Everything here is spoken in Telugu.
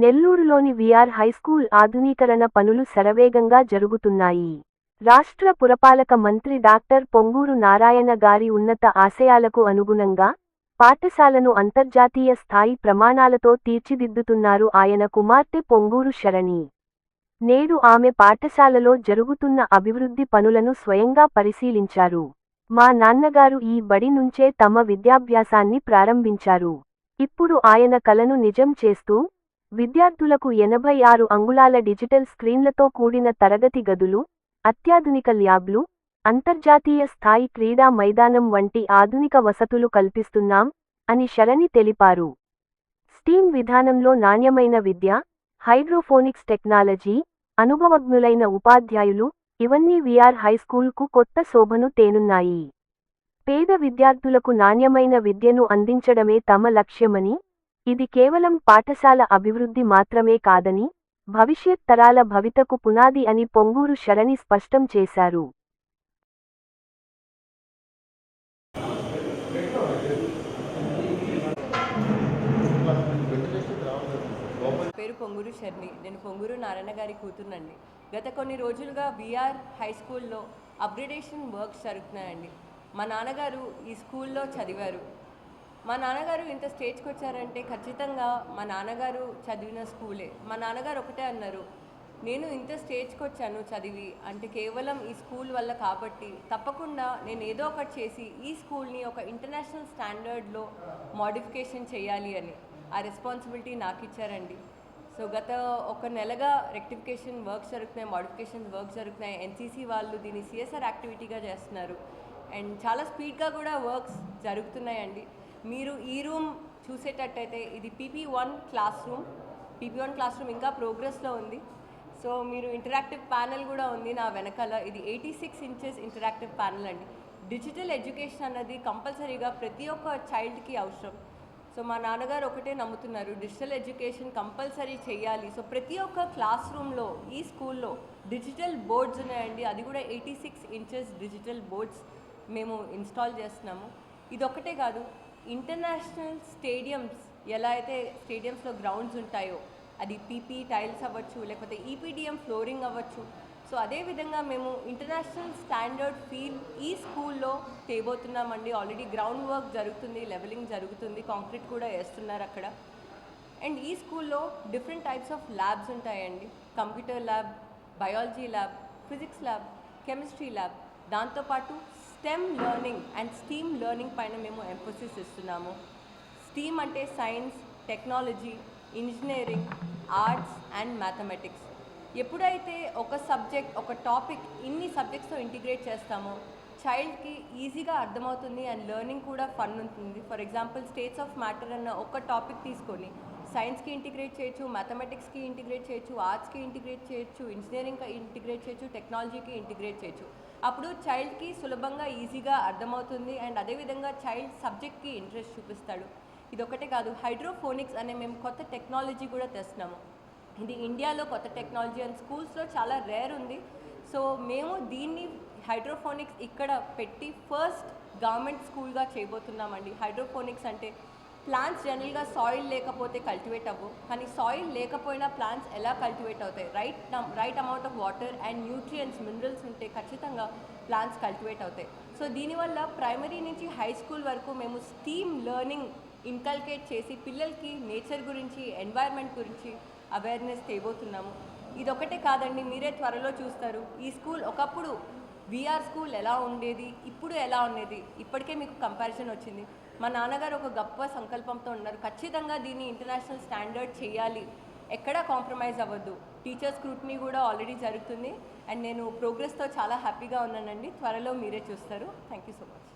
నెల్లూరులోని విఆర్ హైస్కూల్ ఆధునీకరణ పనులు శరవేగంగా జరుగుతున్నాయి. రాష్ట్ర పురపాలక మంత్రి డాక్టర్ పొంగూరు నారాయణ గారి ఉన్నత ఆశయాలకు అనుగుణంగా పాఠశాలను అంతర్జాతీయ స్థాయి ప్రమాణాలతో తీర్చిదిద్దుతున్నారు ఆయన కుమార్తె పొంగూరు శరణి. నేడు ఆమె పాఠశాలలో జరుగుతున్న అభివృద్ధి పనులను స్వయంగా పరిశీలించారు. మా నాన్నగారు ఈ బడి నుంచే తమ విద్యాభ్యాసాన్ని ప్రారంభించారు. ఇప్పుడు ఆయన కలను నిజం చేస్తూ విద్యార్థులకు ఎనభై ఆరు అంగుళాల డిజిటల్ స్క్రీన్లతో కూడిన తరగతి గదులు అత్యాధునిక ల్యాబ్లు అంతర్జాతీయ స్థాయి క్రీడా మైదానం వంటి ఆధునిక వసతులు కల్పిస్తున్నాం అని శరణి తెలిపారు. స్టీమ్ విధానంలో నాణ్యమైన విద్య హైడ్రోఫోనిక్స్ టెక్నాలజీ అనుభవజ్ఞులైన ఉపాధ్యాయులు ఇవన్నీ విఆర్ హైస్కూల్కు కొత్త శోభను తేనున్నాయి. పేద విద్యార్థులకు నాణ్యమైన విద్యను అందించడమే తమ లక్ష్యమని ఇది కేవలం పాఠశాల అభివృద్ధి మాత్రమే కాదని భవిష్యత్ తరాల భవితకు పునాది అని పొంగూరు శరణి స్పష్టం చేశారు. పేరు పొంగూరు శర్ణి నేను పొంగూరు నారాయణ గారి కూతురునండి. గత కొన్ని రోజులుగా బీఆర్ హై స్కూల్లో అప్గ్రేడేషన్ వర్క్స్ జరుగుతున్నాయండి. మా నాన్నగారు ఈ స్కూల్లో చదివారు. మా నాన్నగారు ఇంత స్టేజ్కి వచ్చారంటే ఖచ్చితంగా మా నాన్నగారు చదివిన స్కూలే. మా నాన్నగారు ఒకటే అన్నారు నేను ఇంత స్టేజ్కి వచ్చాను చదివి అంటే కేవలం ఈ స్కూల్ వల్ల కాబట్టి తప్పకుండా నేను ఏదో ఒకటి చేసి ఈ స్కూల్ని ఒక ఇంటర్నేషనల్ స్టాండర్డ్లో మోడిఫికేషన్ చేయాలి అని. ఆ రెస్పాన్సిబిలిటీ నాకు ఇచ్చారండి. సో గత ఒక నెలగా రెక్టిఫికేషన్ వర్క్స్ జరుగుతున్నాయి మోడిఫికేషన్ వర్క్స్ జరుగుతున్నాయి. ఎన్సీసీ వాళ్ళు దీన్ని సిఎస్ఆర్ యాక్టివిటీగా చేస్తున్నారు. అండ్ చాలా స్పీడ్గా కూడా వర్క్స్ జరుగుతున్నాయండి. మీరు ఈ రూమ్ చూసేటట్టయితే ఇది PP one classroom. PP one classroom ఇంకా ప్రోగ్రెస్లో ఉంది. సో మీరు ఇంటరాక్టివ్ ప్యానెల్ కూడా ఉంది నా వెనకాల. ఇది eighty six inches interactive panel అండి. డిజిటల్ ఎడ్యుకేషన్ అన్నది కంపల్సరీగా ప్రతి ఒక్క చైల్డ్కి అవసరం. సో మా నాన్నగారు ఒకటే నమ్ముతున్నారు డిజిటల్ ఎడ్యుకేషన్ కంపల్సరీ చేయాలి. సో ప్రతి ఒక్క క్లాస్ రూమ్లో ఈ స్కూల్లో డిజిటల్ బోర్డ్స్ ఉన్నాయండి. అది కూడా eighty six inches digital boards మేము ఇన్స్టాల్ చేస్తున్నాము. ఇది కాదు ఇంటర్నేషనల్ స్టేడియమ్స్ ఎలా అయితే స్టేడియమ్స్లో గ్రౌండ్స్ ఉంటాయో అది పీపీ టైల్స్ అవ్వచ్చు లేకపోతే ఈపీడిఎం ఫ్లోరింగ్ అవ్వచ్చు. సో అదేవిధంగా మేము ఇంటర్నేషనల్ స్టాండర్డ్ ఫీల్ ఈ స్కూల్లో తేబోతున్నామండి. ఆల్రెడీ గ్రౌండ్ వర్క్ జరుగుతుంది లెవెలింగ్ జరుగుతుంది కాంక్రీట్ కూడా వేస్తున్నారు అక్కడ. అండ్ ఈ స్కూల్లో డిఫరెంట్ టైప్స్ ఆఫ్ ల్యాబ్స్ ఉంటాయండి. Computer lab biology lab physics lab chemistry lab. దాంతోపాటు STEM learning and STEAM learning పైన మేము ఎంఫోసిస్ ఇస్తున్నాము. స్టీమ్ అంటే science technology engineering arts and mathematics. ఎప్పుడైతే ఒక సబ్జెక్ట్ ఒక టాపిక్ ఇన్ని సబ్జెక్ట్స్తో ఇంటిగ్రేట్ చేస్తామో చైల్డ్కి ఈజీగా అర్థమవుతుంది అండ్ లెర్నింగ్ కూడా ఫన్ ఉంటుంది. For example states of matter అన్న ఒక టాపిక్ తీసుకొని సైన్స్కి ఇంటిగ్రేట్ చేయొచ్చు మ్యాథమెటిక్స్కి ఇంటిగ్రేట్ చేయొచ్చు ఆర్ట్స్కి ఇంటిగ్రేట్ చేయొచ్చు ఇంజనీరింగ్కి ఇంటిగ్రేట్ చేయొచ్చు టెక్నాలజీకి ఇంటిగ్రేట్ చేయొచ్చు. అప్పుడు చైల్డ్కి సులభంగా ఈజీగా అర్థమవుతుంది అండ్ అదేవిధంగా చైల్డ్ సబ్జెక్ట్కి ఇంట్రెస్ట్ చూపిస్తాడు. ఇది ఒకటే కాదు హైడ్రోఫోనిక్స్ అనే మేము కొత్త టెక్నాలజీ కూడా తెస్తున్నాము. ఇది ఇండియాలో కొత్త టెక్నాలజీ అండ్ స్కూల్స్లో చాలా రేర్ ఉంది. సో మేము దీన్ని హైడ్రోఫోనిక్స్ ఇక్కడ పెట్టి ఫస్ట్ గవర్నమెంట్ స్కూల్గా చేయబోతున్నామండి. హైడ్రోఫోనిక్స్ అంటే ప్లాంట్స్ జనరల్గా సాయిల్ లేకపోతే కల్టివేట్ అవ్వవు కానీ సాయిల్ లేకపోయినా ప్లాంట్స్ ఎలా కల్టివేట్ అవుతాయి? Right right amount of water and nutrients minerals ఉంటే ఖచ్చితంగా ప్లాంట్స్ కల్టివేట్ అవుతాయి. సో దీనివల్ల ప్రైమరీ నుంచి హై స్కూల్ వరకు మేము స్టీమ్ లెర్నింగ్ ఇన్కల్కేట్ చేసి పిల్లలకి నేచర్ గురించి ఎన్వైర్న్మెంట్ గురించి అవేర్నెస్ తేబోతున్నాము. ఇదొకటే కాదండి మీరే త్వరలో చూస్తారు. ఈ స్కూల్ ఒకప్పుడు విఆర్ స్కూల్ ఎలా ఉండేది? ఇప్పుడు ఎలా ఉండేది? ఇప్పటికే మీకు కంపారిజన్ వచ్చింది. మా నాన్నగారు ఒక గొప్ప సంకల్పంతో ఉన్నారు. ఖచ్చితంగా దీన్ని ఇంటర్నేషనల్ స్టాండర్డ్ చేయాలి. ఎక్కడా కాంప్రమైజ్ అవ్వద్దు. టీచర్ స్క్రూట్నీ కూడా ఆల్రెడీ జరుగుతుంది. అండ్ నేను ప్రోగ్రెస్తో చాలా హ్యాపీగా ఉన్నానండి. త్వరలో మీరే చూస్తారు. Thank you so much.